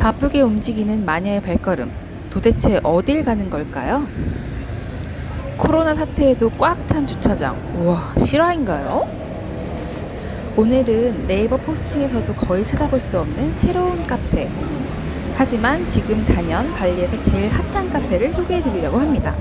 바쁘게 움직이는 마녀의 발걸음. 도대체 어딜 가는 걸까요? 코로나 사태에도 꽉 찬 주차장. 우와, 실화인가요? 오늘은 네이버 포스팅에서도 거의 찾아볼 수 없는 새로운 카페. 하지만 지금 단연 발리에서 제일 핫한 카페를 소개해 드리려고 합니다.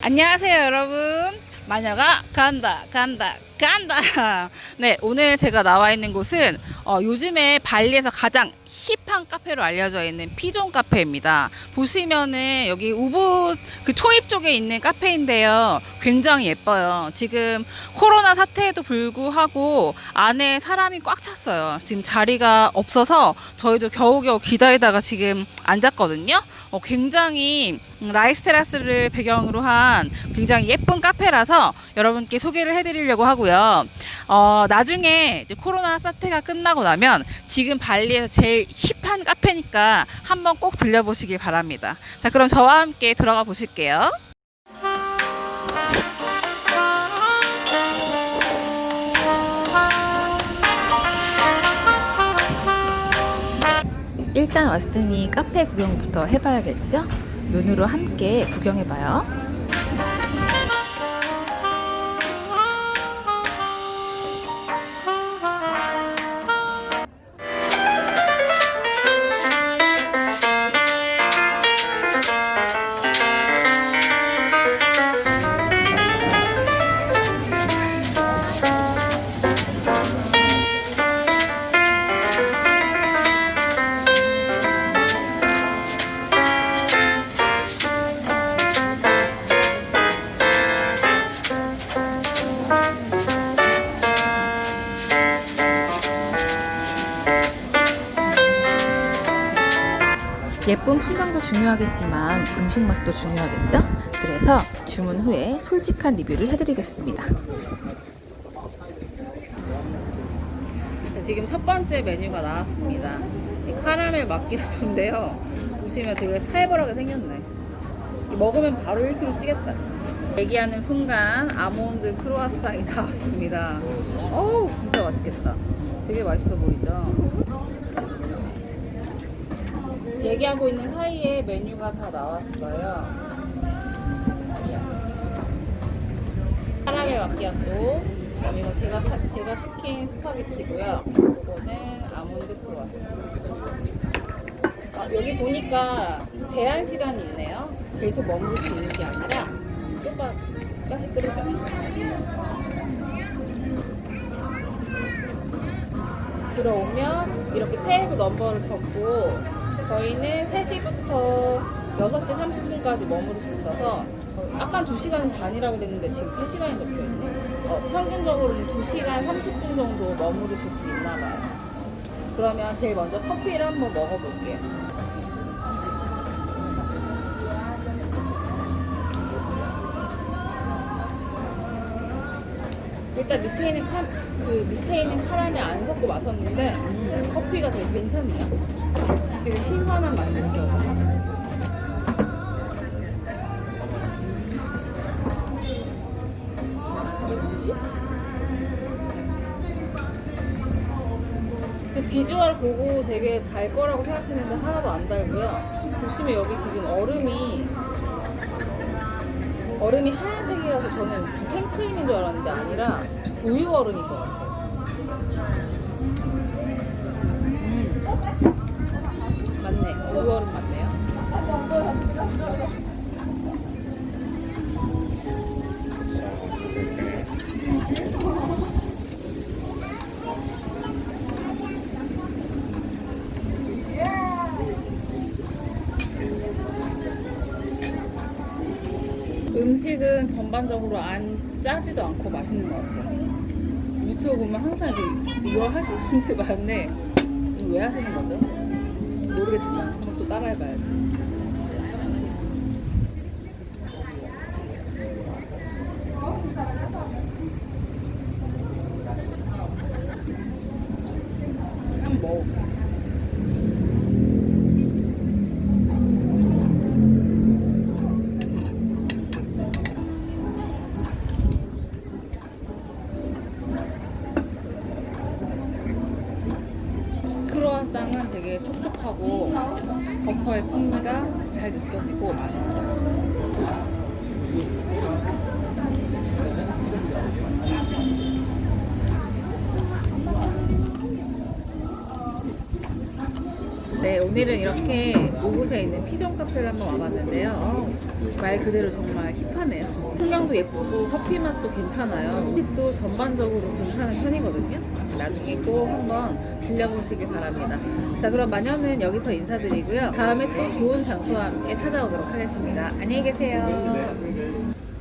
안녕하세요, 여러분. 마녀가 간다, 간다, 간다. 네, 오늘 제가 나와 있는 곳은 어, 요즘에 발리에서 가장 힙한 카페로 알려져 있는 피존 카페입니다. 보시면은 여기 우붓 그 초입 쪽에 있는 카페인데요. 굉장히 예뻐요. 지금 코로나 사태에도 불구하고 안에 사람이 꽉 찼어요. 지금 자리가 없어서 저희도 겨우겨우 기다리다가 지금 앉았거든요. 어, 굉장히 라이스테라스를 배경으로 한 굉장히 예쁜 카페라서 여러분께 소개를 해드리려고 하고요. 어, 나중에 코로나 사태가 끝나고 나면 지금 발리에서 제일 힙한 카페니까 한번 꼭 들려보시길 바랍니다. 자, 그럼 저와 함께 들어가 보실게요. 일단 왔으니 카페 구경부터 해봐야겠죠? 눈으로 함께 구경해봐요. 예쁜 풍경도 중요하겠지만 음식 맛도 중요하겠죠? 그래서 주문 후에 솔직한 리뷰를 해드리겠습니다. 지금 첫 번째 메뉴가 나왔습니다. 이 카라멜 마키아토인데요. 보시면 되게 살벌하게 생겼네. 이 먹으면 바로 1kg 찌겠다. 얘기하는 순간 아몬드 크로아상이 나왔습니다. 어우 진짜 맛있겠다. 되게 맛있어 보이죠? 얘기하고 있는 사이에 메뉴가 다 나왔어요. 카라멜 마키아토, 그다음 이거 제가 사- 제가 시킨 스파게티고요. 이거는 아몬드 크로와상. 아, 여기 보니까 제한 시간이 있네요. 계속 머물 수 있는 게 아니라 조금까지 끓여줘. 들어오면 이렇게 테이블 넘버를 적고 저희는 3시부터 6시 30분까지 머무를 수 있어서 아까 2시간 반이라고 그랬는데 지금 3시간이 적혀있네 어, 평균적으로는 2시간 30분 정도 머무르실 수 있나 봐요. 그러면 제일 먼저 커피를 한번 먹어볼게요 일단 밑에 있는 카, 그 밑에 있는 카라멜 안 섞고 마셨는데 커피가 되게 괜찮네요. 되게 신선한 맛이 느껴져요. 근데 비주얼 보고 되게 달 거라고 생각했는데 하나도 안 달고요. 보시면 여기 지금 얼음이 얼음이 하얀색이라서 저는 생크림인 줄 알았는데 아니라 우유 얼음인 것 같아요. 음. 맞네. 우유 얼음 맞네요. 음식은 전반적으로 안 짜지도 않고 맛있는 것 같아요. 유튜브 보면 항상 이거 하시는 분들 많은데 왜 하시는 거죠? 모르겠지만 또 따라해봐야지. 식감은 되게 촉촉하고 버터의 풍미가 잘 느껴지고 맛있어요. 네, 오늘은 이렇게 오곳에 있는 피전 카페를 한번 와봤는데요. 말 그대로 정말 힙하네요. 풍경도 예쁘고 커피 맛도 괜찮아요. 커피도 전반적으로 괜찮은 편이거든요. 나중에 꼭 한번 들려보시기 바랍니다. 자, 그럼 마녀는 여기서 인사드리고요. 다음에 또 좋은 장소와 함께 찾아오도록 하겠습니다. 안녕히 계세요.